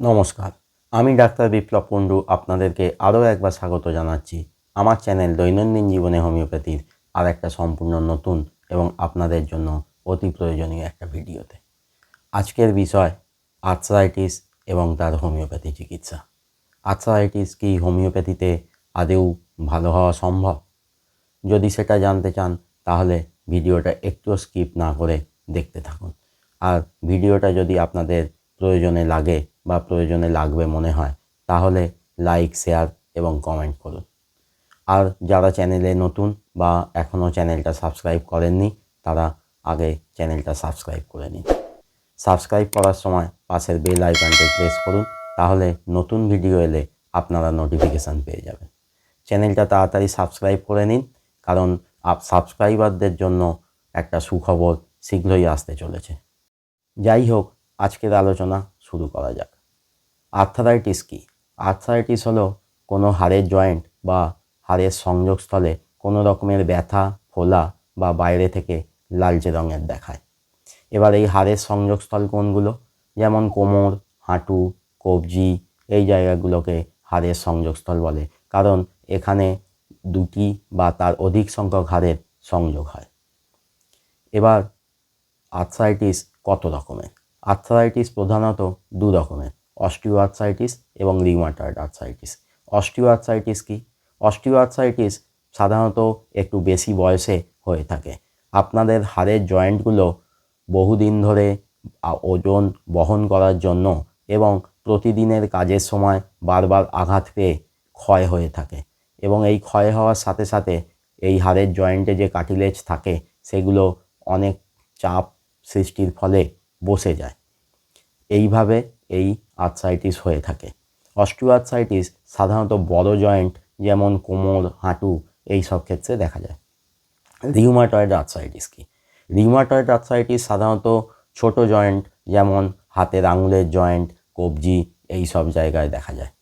নমস্কার। আমি ডাক্তার বিপ্লব কুণ্ডু আপনাদেরকে আরও একবার স্বাগত জানাচ্ছি আমার চ্যানেল দৈনন্দিন জীবনে হোমিওপ্যাথির আর একটা সম্পূর্ণ নতুন এবং আপনাদের জন্য অতি প্রয়োজনীয় একটা ভিডিওতে। আজকের বিষয়, আর্থ্রাইটিস এবং তার হোমিওপ্যাথি চিকিৎসা। আর্থ্রাইটিস কি হোমিওপ্যাথিতে আদেও ভালো হওয়া সম্ভব? যদি সেটা জানতে চান, তাহলে ভিডিওটা একটু স্কিপ না করে দেখতে থাকুন। আর ভিডিওটা যদি আপনাদের প্রয়োজনে লাগে বা প্রয়োজনে লাগবে মনে হয়, তাহলে লাইক শেয়ার এবং কমেন্ট করুন। আর যারা চ্যানেলে নতুন বা এখনও চ্যানেলটা সাবস্ক্রাইব করেননি, তারা আগে চ্যানেলটা সাবস্ক্রাইব করে নিন। সাবস্ক্রাইব করার সময় পাশের বেল আইকনটি প্রেস করুন, তাহলে নতুন ভিডিও এলে আপনারা নোটিফিকেশান পেয়ে যাবেন। চ্যানেলটা তাড়াতাড়ি সাবস্ক্রাইব করে নিন, কারণ আপ সাবস্ক্রাইবারদের জন্য একটা সুখবর শীঘ্রই আসতে চলেছে। যাই হোক, আজকের আলোচনা শুরু করা যাক। আর্থারাইটিস কি? আর্থারাইটিস হলো কোনো হাড়ের জয়েন্ট বা হাড়ের সংযোগস্থলে কোনো রকমের ব্যথা, ফোলা বা বাইরে থেকে লালচে রঙের দেখায়। এবার এই হাড়ের সংযোগস্থল কোনগুলো? যেমন কোমর, হাঁটু, কবজি, এই জায়গাগুলোকে হাড়ের সংযোগস্থল বলে। কারণ এখানে দুটি বা তার অধিক সংখ্যক হাড়ের সংযোগ হয়। এবার আর্থ্রাইটিস কত রকমের? আর্থ্রাইটিস প্রধানত দু রকমের। আর্থ্রাইটিস এবং রিউমাটয়েড আর্থ্রাইটিস অস্টিও আর্থ্রাইটিস কি? অস্টিও আর্থ্রাইটিস সাধারণত একটু বেশি বয়সে হয়ে থাকে। আপনাদের হাড়ের জয়েন্টগুলো বহুদিন ধরে ওজন বহন করার জন্য এবং প্রতিদিনের কাজের সময় বারবার আঘাত পেয়ে ক্ষয় হয়ে থাকে এবং এই ক্ষয় হওয়ার সাথে সাথে এই হাড়ের জয়েন্টে যে কাটিলেজ থাকে সেগুলো অনেক চাপ সৃষ্টির ফলে বসে যায়। এইভাবে এই আর্থ্রাইটিস হয়ে থাকে। অস্টিওআর্থ্রাইটিস সাধারণত বড় জয়েন্ট যেমন কোমর, হাঁটু এই সব ক্ষেত্রে দেখা যায়। রিউমাটয়েড আর্থ্রাইটিস কি? রিউমাটয়েড আর্থ্রাইটিস সাধারণত ছোট জয়েন্ট যেমন হাতের আঙুলের জয়েন্ট কবজি এই সব জায়গায় দেখা যায়।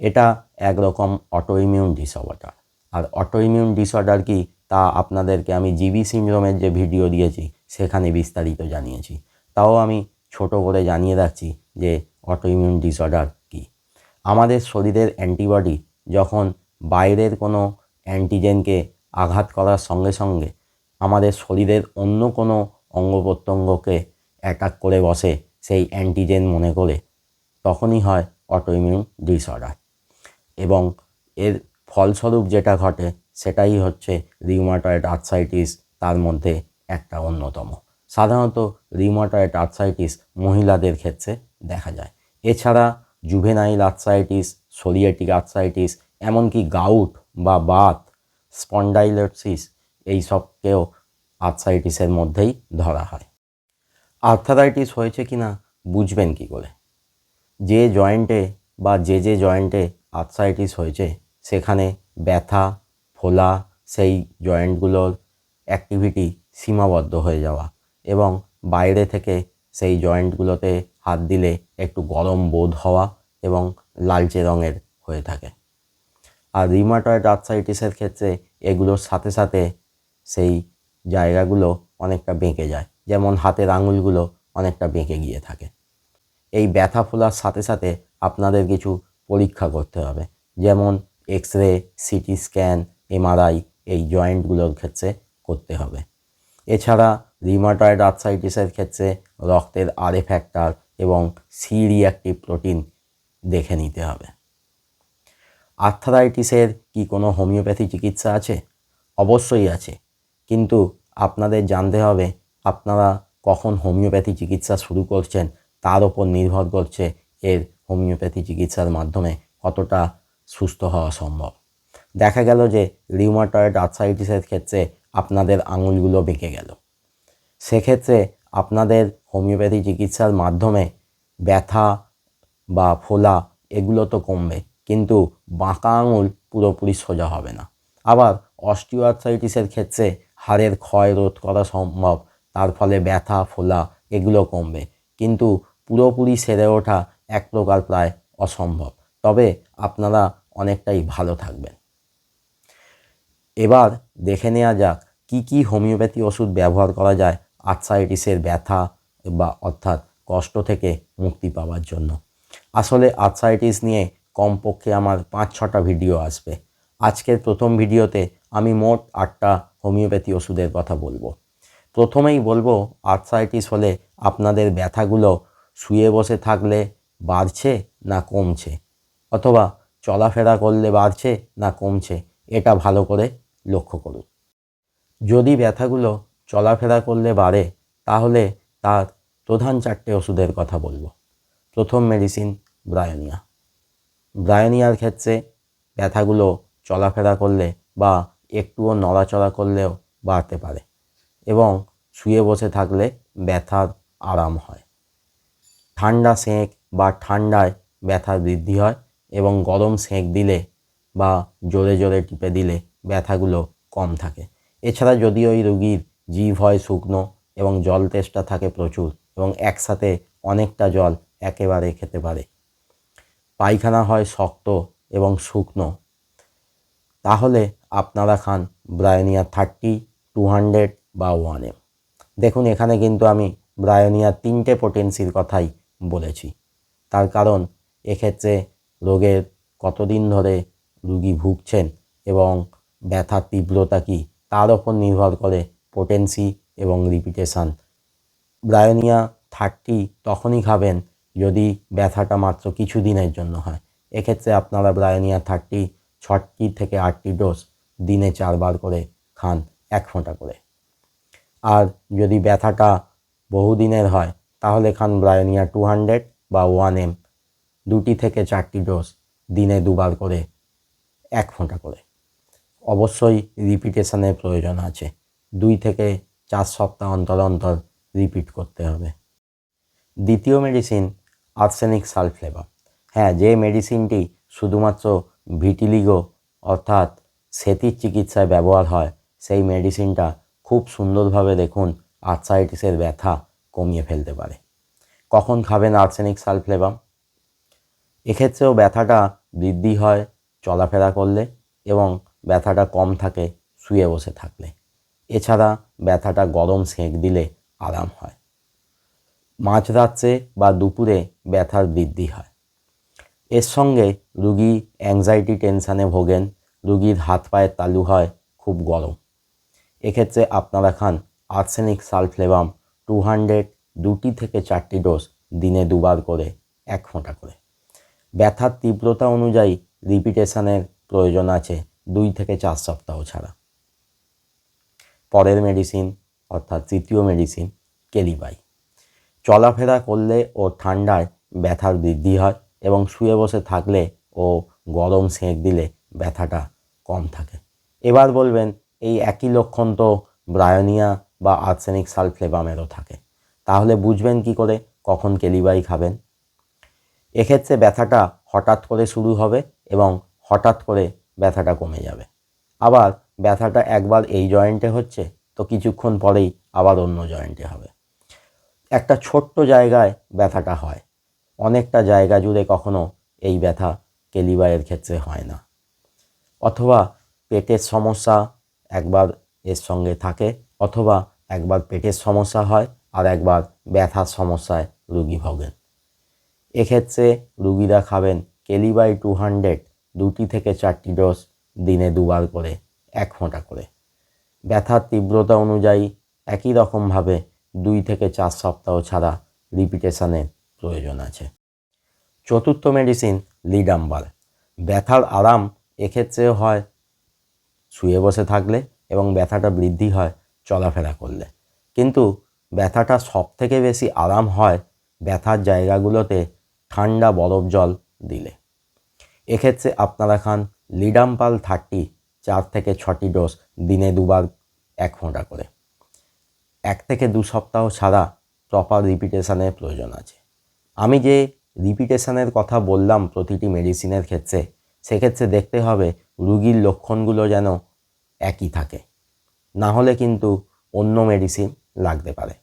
এটা একরকম অটোইমিউন ডিসঅর্ডার আর অটোইমিউন ডিসঅর্ডার কি? তা আপনাদেরকে আমি জিবি সিন্ড্রোমের যে ভিডিও দিয়েছি, সেখানে বিস্তারিত জানিয়েছি। তাও আমি ছোট করে জানিয়ে রাখছি যে অটোইমিউন ডিসঅর্ডার কি। আমাদের শরীরের অ্যান্টিবডি যখন বাইরের কোনো অ্যান্টিজেনকে আঘাত করার সঙ্গে সঙ্গে আমাদের শরীরের অন্য কোনো অঙ্গ প্রত্যঙ্গকে অ্যাটাক করে বসে সেই অ্যান্টিজেন মনে করে, তখনই হয় অটোইমিউন ডিসঅর্ডার এবং এর ফলস্বরূপ যেটা ঘটে সেটাই হচ্ছে রিউমাটয়েড আর্থ্রাইটিস তার মধ্যে একটা অন্যতম। সাধারণত রিউমাটয়েড আর্থ্রাইটিস মহিলাদের ক্ষেত্রে দেখা যায়। এছাড়া জুভেনাইল আর্থ্রাইটিস সোরিয়েটিক আর্থ্রাইটিস এমনকি গাউট বা বাত স্পন্ডাইলোসিস এই সবকেও আর্থ্রাইটিসের মধ্যেই ধরা হয়। আর্থারাইটিস হয়েছে কিনা বুঝবেন কি করে? যে জয়েন্টে বা যে যে জয়েন্টে আর্থ্রাইটিস হয়েছে, সেখানে ব্যথা, ফোলা, সেই জয়েন্টগুলোর অ্যাক্টিভিটি সীমাবদ্ধ হয়ে যাওয়া। এবং বাইরে থেকে সেই জয়েন্টগুলোতে হাত দিলে একটু গরম বোধ হওয়া এবং লালচে রঙের হয়ে থাকে। আর রিমাটয়েড আর্থ্রাইটিসের ক্ষেত্রে এগুলোর সাথে সাথে সেই জায়গাগুলো অনেকটা বেঁকে যায়। যেমন হাতের আঙুলগুলো অনেকটা বেঁকে গিয়ে থাকে। এই ব্যথা ফোলার সাথে সাথে আপনাদের কিছু পরীক্ষা করতে হবে। যেমন X ray CT scan, MRI এই জয়েন্টগুলোর ক্ষেত্রে করতে হবে। এছাড়া রিমাটয়েড আর্থ্রাইটিসের ক্ষেত্রে রক্তের আরে ফ্যাক্টর এবং সি রিঅ্যাক্টিভ প্রোটিন দেখে নিতে হবে। আর্থারাইটিসের কি কোনো হোমিওপ্যাথি চিকিৎসা আছে? অবশ্যই আছে। কিন্তু আপনাদের জানতে হবে, আপনারা কখন হোমিওপ্যাথি চিকিৎসা শুরু করছেন, তার ওপর নির্ভর করছে এর হোমিওপ্যাথি চিকিৎসার মাধ্যমে কতটা সুস্থ হওয়া সম্ভব। দেখা গেল যে রিউমাটয়েড আর্থ্রাইটিসের ক্ষেত্রে আপনাদের আঙুলগুলো বেঁকে গেল। সেক্ষেত্রে আপনাদের হোমিওপ্যাথি চিকিৎসার মাধ্যমে ব্যথা বা ফোলা এগুলো তো কমবে, কিন্তু বাঁকা আঙুল পুরোপুরি সোজা হবে না। আবার অস্টিওআর্থ্রাইটিসের ক্ষেত্রে হাড়ের ক্ষয় রোধ করা সম্ভব, তার ফলে ব্যথা, ফোলা এগুলো কমবে, কিন্তু পুরোপুরি সেরে ওঠা এক প্রকার প্রায় অসম্ভব। তবে আপনারা অনেকটাই ভালো থাকবেন। এবার দেখে নেওয়া যাক কি কি হোমিওপ্যাথি ওষুধ ব্যবহার করা যায় আর্থ্রাইটিসের ব্যথা বা অর্থাৎ কষ্ট থেকে মুক্তি পাওয়ার জন্য। আসলে আর্থ্রাইটিস নিয়ে কমপক্ষে আমার পাঁচ, ছটা ভিডিও আসবে। আজকের প্রথম ভিডিওতে আমি মোট আটটা হোমিওপ্যাথি ওষুধের কথা বলব। প্রথমেই বলব, আর্থ্রাইটিস হলে আপনাদের ব্যথাগুলো শুয়ে বসে থাকলে বাড়ছে না কমছে? অথবা চলাফেরা করলে বাড়ছে না কমছে? এটা ভালো করে লক্ষ্য করুন। যদি ব্যথাগুলো চলাফেরা করলে বাড়ে, তাহলে তার প্রধান চারটে ওষুধের কথা বলব। প্রথম মেডিসিন ব্রায়োনিয়া। ব্রায়োনিয়ার ক্ষেত্রে ব্যথাগুলো চলাফেরা করলে বা একটুও নড়াচড়া করলেও বাড়তে পারে এবং শুয়ে বসে থাকলে ব্যথার আরাম হয়। ঠান্ডা সেঁক বা ঠান্ডায় ব্যথা বৃদ্ধি হয় এবং গরম সেঁক দিলে বা জোরে জোরে টিপে দিলে ব্যথাগুলো কম থাকে। এছাড়া যদি ওই রুগীর জিভ হয় শুকনো এবং জল তেষ্টা থাকে প্রচুর এবং একসাথে অনেকটা জল একেবারে খেতে পারে। পায়খানা হয় শক্ত এবং শুকনো। তাহলে আপনারা খান ব্রায়োনিয়া থার্টি, টু হান্ড্রেড বা ওয়ান এম। দেখুন, এখানে কিন্তু আমি ব্রায়োনিয়ার তিনটে পোটেন্সির কথাই বলেছি। তার কারণ, এক্ষেত্রে রোগের কতদিন ধরে রুগী ভুগছেন এবং ব্যথার তীব্রতা কী, তার ওপর নির্ভর করে পোটেন্সি এবং রিপিটেশান ব্রায়োনিয়া থার্টি তখনই খাবেন যদি ব্যথাটা মাত্র কিছু দিনের জন্য হয়। এক্ষেত্রে আপনারা ব্রায়োনিয়া থার্টি ছটি থেকে আটটি ডোজ দিনে চারবার করে খান, এক ফোঁটা করে। আর যদি ব্যথাটা বহুদিনের হয়, তাহলে খান ব্রায়োনিয়া টু হান্ড্রেড বা ওয়ান এম দুটি থেকে চারটি ডোজ দিনে দুবার করে, এক ফোঁটা করে। অবশ্যই রিপিটেশনের প্রয়োজন আছে। দুই থেকে চার সপ্তাহ অন্তর অন্তর রিপিট করতে হবে। দ্বিতীয় মেডিসিন আর্সেনিক সালফ্লেভার হ্যাঁ যে মেডিসিনটি শুধুমাত্র ভিটিলিগো অর্থাৎ সেতির চিকিৎসায় ব্যবহার হয়, সেই মেডিসিনটা খুব সুন্দরভাবে দেখুন আর্সাইটিসের ব্যথা কমিয়ে ফেলতে পারে। কখন খাবেন আর্সেনিক সালফ্লেভাম এক্ষেত্রেও ব্যথাটা বৃদ্ধি হয় চলাফেরা করলে এবং ব্যথাটা কম থাকে শুয়ে বসে থাকলে। এছাড়া ব্যথাটা গরম সেঁক দিলে আরাম হয়। মাঝরাত্রে বা দুপুরে ব্যথার বৃদ্ধি হয়। এর সঙ্গে রুগী অ্যাংজাইটি টেনশানে ভোগেন, রুগীর হাত পায়ের তালু হয়, খুব গরম। এক্ষেত্রে আপনারা খান আর্সেনিক সালফ্লেভাম টু হান্ড্রেড দুটি থেকে চারটি ডোজ দিনে দুবার করে, এক ফোঁটা করে। ব্যথার তীব্রতা অনুযায়ী রিপিটেশনের প্রয়োজন আছে দুই থেকে চার সপ্তাহ ছাড়া। পরের মেডিসিন অর্থাৎ তৃতীয় মেডিসিন কেলিবাই। চলাফেরা করলে ও ঠান্ডায় ব্যথার বৃদ্ধি হয় এবং শুয়ে বসে থাকলে ও গরম সেঁক দিলে ব্যথাটা কম থাকে। এবার বলবেন, এই একই লক্ষণ তো ব্রায়োনিয়া বা আর্সেনিক সালফ্লেবামেরও থাকে। তাহলে বুঝবেন কি করে, কখন কেলিবাই খাবেন? এক্ষেত্রে ব্যথাটা হঠাৎ করে শুরু হবে এবং হঠাৎ করে ব্যথাটা কমে যাবে। আবার ব্যথাটা একবার এই জয়েন্টে হচ্ছে, তো কিছুক্ষণ পরেই আবার অন্য জয়েন্টে হবে। একটা ছোট্ট জায়গায় ব্যথাটা হয়। অনেকটা জায়গা জুড়ে কখনো এই ব্যথা কেলিবাইয়ের ক্ষেত্রে হয় না। অথবা পেটের সমস্যা একবার এর সঙ্গে থাকে, অথবা একবার পেটের সমস্যা হয় আর একবার ব্যথার সমস্যায় রুগী ভোগেন। এক্ষেত্রে রুগীরা খাবেন কেলিবাই টু হান্ড্রেড দুটি থেকে চারটি ডোজ দিনে দুবার করে। এক ফোঁটা করে। ব্যথার তীব্রতা অনুযায়ী একই রকমভাবে দুই থেকে চার সপ্তাহ ছাড়া রিপিটেশনের প্রয়োজন আছে। চতুর্থ মেডিসিন লিডাম্বাল ব্যথার আরাম এক্ষেত্রেও হয় শুয়ে বসে থাকলে এবং ব্যথাটা বৃদ্ধি হয় চলাফেরা করলে। কিন্তু ব্যথাটা সব থেকে বেশি আরাম হয় ব্যথার জায়গাগুলোতে ঠান্ডা বরফ জল দিলে। এক্ষেত্রে আপনারা খান লিডাম্পাল থার্টি চার থেকে ছটি ডোজ দিনে দুবার এক ফোঁটা করে। এক থেকে দু সপ্তাহ ছাড়া প্রপার রিপিটেশনের প্রয়োজন আছে। আমি যে রিপিটেশনের কথা বললাম প্রতিটি মেডিসিনের ক্ষেত্রে, সেক্ষেত্রে দেখতে হবে রুগীর লক্ষণগুলো যেন একই থাকে। না হলে কিন্তু অন্য মেডিসিন লাগতে পারে।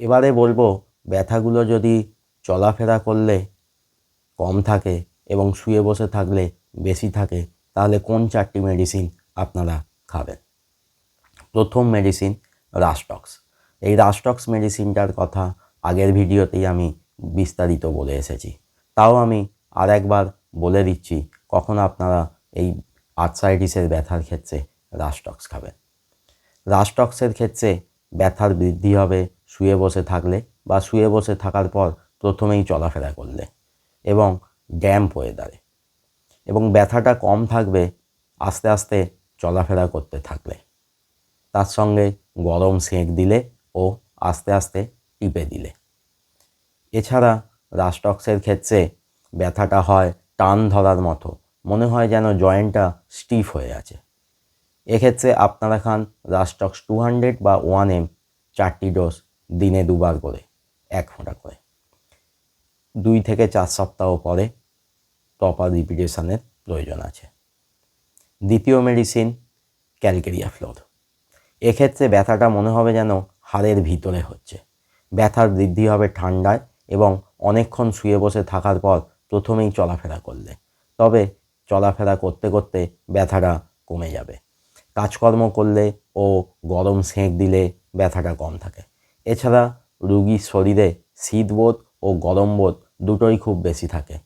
এবারে বলব, ব্যথাগুলো যদি চলাফেরা করলে কম থাকে এবং শুয়ে বসে থাকলে বেশি থাকে তাহলে কোন চারটি মেডিসিন আপনারা খাবেন? প্রথম মেডিসিন রাস্টক্স এই রাস্টক্স মেডিসিনটার কথা আগের ভিডিওতেই আমি বিস্তারিত বলে এসেছি। তাও আমি আর একবার বলে দিচ্ছি, কখন আপনারা এই আর্থ্রাইটিসের ব্যথার ক্ষেত্রে রাস্টক্স খাবেন। রাস্টক্সের ক্ষেত্রে ব্যথার বৃদ্ধি হবে শুয়ে বসে থাকলে বা শুয়ে বসে থাকার পর প্রথমেই চলাফেরা করলে এবং ড্যাম্প ওয়েদারে এবং ব্যথাটা কম থাকবে, আস্তে আস্তে চলাফেরা করতে থাকলে তার সঙ্গে গরম সেঁক দিলে ও আস্তে আস্তে টিপে দিলে। এছাড়া রাস্টক্সের ক্ষেত্রে ব্যথাটা হয় টান ধরার মতো, মনে হয় যেন জয়েন্টটা স্টিফ হয়ে আছে। এক্ষেত্রে আপনারা খান রাস্টক্স টু হান্ড্রেড বা ওয়ান এম চারটি ডোজ দিনে দুবার করে, এক ফোঁটা করে। দুই থেকে চার সপ্তাহ পরে প্রপার রিপিটেশনের প্রয়োজন আছে। দ্বিতীয় মেডিসিন ক্যালকেরিয়া ফ্লোর এক্ষেত্রে ব্যথাটা মনে হবে যেন হাড়ের ভিতরে হচ্ছে। ব্যথার বৃদ্ধি হবে ঠান্ডায় এবং অনেকক্ষণ শুয়ে বসে থাকার পর প্রথমেই চলাফেরা করলে। তবে চলাফেরা করতে করতে ব্যথাটা কমে যাবে। কাজকর্ম করলে ও গরম সেঁক দিলে ব্যথাটা কম থাকে। এছাড়া রুগীর শরীরে শীতবোধ ও গরম বোধ দুটোই খুব বেশি থাকে।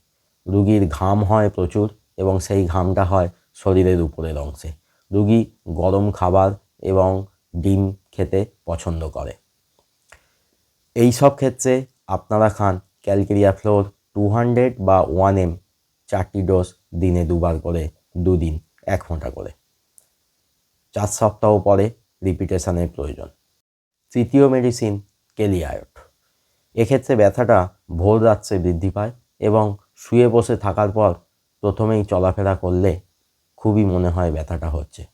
রুগীর ঘাম হয় প্রচুর এবং সেই ঘামটা হয় শরীরের উপরের অংশে। রুগী গরম খাবার এবং ডিম খেতে পছন্দ করে। এই সব ক্ষেত্রে আপনারা খান ক্যালকেরিয়া ফ্লোর টু হান্ড্রেড বা ওয়ান এম চারটি ডোজ দিনে দুবার করে, দুদিন এক ঘণ্টা করে। চার সপ্তাহ পরে রিপিটেশনের প্রয়োজন। তৃতীয় মেডিসিন কেলিয়ায়ট এক্ষেত্রে ব্যথাটা ভোর রাত্রে বৃদ্ধি পায় এবং শুয়ে বসে থাকার পর প্রথমেই চলাফেরা করলে খুবই মনে হয় ব্যথাটা হচ্ছে।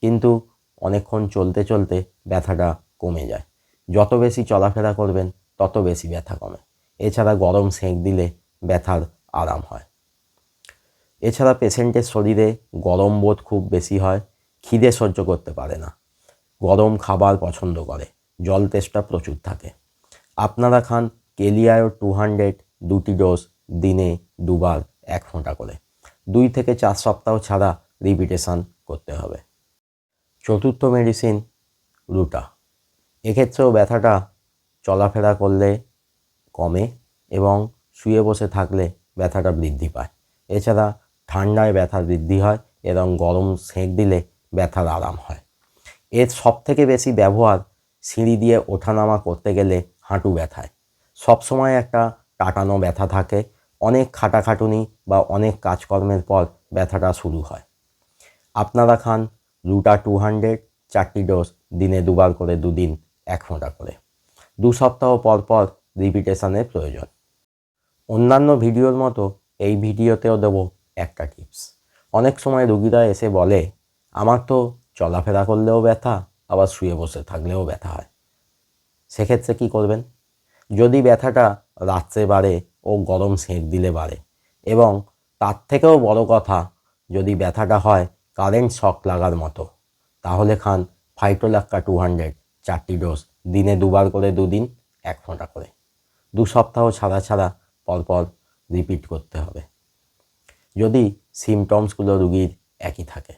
কিন্তু অনেকক্ষণ চলতে চলতে ব্যথাটা কমে যায়। যত বেশি চলাফেরা করবেন, তত বেশি ব্যথা কমে। এছাড়া গরম সেঁক দিলে ব্যথার আরাম হয়। এছাড়া পেশেন্টের শরীরে গরম বোধ খুব বেশি হয়, খিদে সহ্য করতে পারে না। গরম খাবার পছন্দ করে, জল তেষ্টা প্রচুর থাকে। আপনারা খান কেলিয়ায়ো টু হান্ড্রেড, দুটি ডোজ দিনে দুবার এক ফোঁটা করে। দুই থেকে চার সপ্তাহ ছাড়া রিপিটেশন করতে হবে। চতুর্থ মেডিসিন রুটা। এক্ষেত্রেও ব্যথাটা চলাফেরা করলে কমে এবং শুয়ে বসে থাকলে ব্যথাটা বৃদ্ধি পায়। এছাড়া ঠান্ডায় ব্যথা বৃদ্ধি হয় এবং গরম সেঁক দিলে ব্যথার আরাম হয়। এর সব থেকে বেশি ব্যবহার সিঁড়ি দিয়ে ওঠানামা করতে গেলে হাঁটু ব্যথায়। সবসময় একটা টাটানো ব্যথা থাকে অনেক খাটাখাটুনি বা অনেক কাজকর্মের পর ব্যথাটা শুরু হয়। আপনারা খান রুটা টু হান্ড্রেড চারটি ডোজ দিনে দুবার করে, দুদিন, এক ফোঁটা করে। দু সপ্তাহ পর পর রিপিটেশনের প্রয়োজন। অন্যান্য ভিডিওর মতো এই ভিডিওতেও দেবো একটা টিপস অনেক সময় রুগীরা এসে বলে, আমার তো চলাফেরা করলেও ব্যথা, আবার শুয়ে বসে থাকলেও ব্যথা হয়। সেক্ষেত্রে কি করবেন? যদি ব্যথাটা রাত্রে বাড়ে ও গরম সেঁক দিলে বাড়ে। এবং তার থেকেও বড় কথা, যদি ব্যথাটা হয়, কারেন্ট শক লাগার মতো। তাহলে খান ফাইটোলাক্কা টু হান্ড্রেড, চারটি ডোজ, দিনে দুবার করে দুদিন, এক ফোঁটা করে। দু সপ্তাহ ছাড়া ছাড়া পরপর রিপিট করতে হবে। যদি সিমটমসগুলো রুগীর একই থাকে।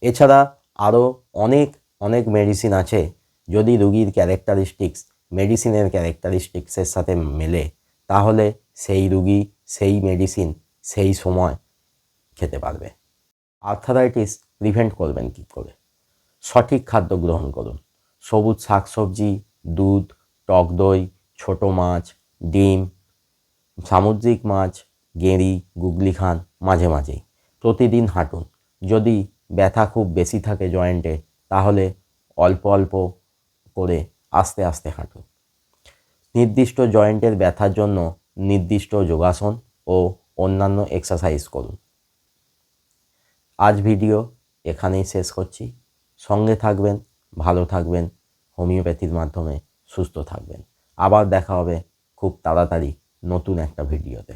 এছাড়া আরও অনেক অনেক মেডিসিন আছে, যদি রুগীর ক্যারেক্টারিস্টিক্স মেডিসিনের ক্যারেক্টারিস্টিক্সের সাথে মেলে তাহলে সেই রুগী, সেই মেডিসিন সেই সময় খেতে পারবে। আর্থারাইটিস প্রিভেন্ট করবেন কী করে? সঠিক খাদ্য গ্রহণ করুন। সবুজ শাকসবজি, দুধ, টক দই, ছোটো মাছ, ডিম, সামুদ্রিক মাছ, গেঁড়ি, গুগলি খান মাঝে মাঝেই। প্রতিদিন হাঁটুন। যদি ব্যথা খুব বেশি থাকে জয়েন্টে তাহলে অল্প অল্প করে আস্তে আস্তে হাঁটুন। নির্দিষ্ট জয়েন্টের ব্যথার জন্য নির্দিষ্ট যোগাসন ও অন্যান্য এক্সারসাইজ করুন। আজ ভিডিও এখানেই শেষ করছি। সঙ্গে থাকবেন, ভালো থাকবেন, হোমিওপ্যাথির মাধ্যমে সুস্থ থাকবেন। আবার দেখা হবে খুব তাড়াতাড়ি নতুন একটা ভিডিওতে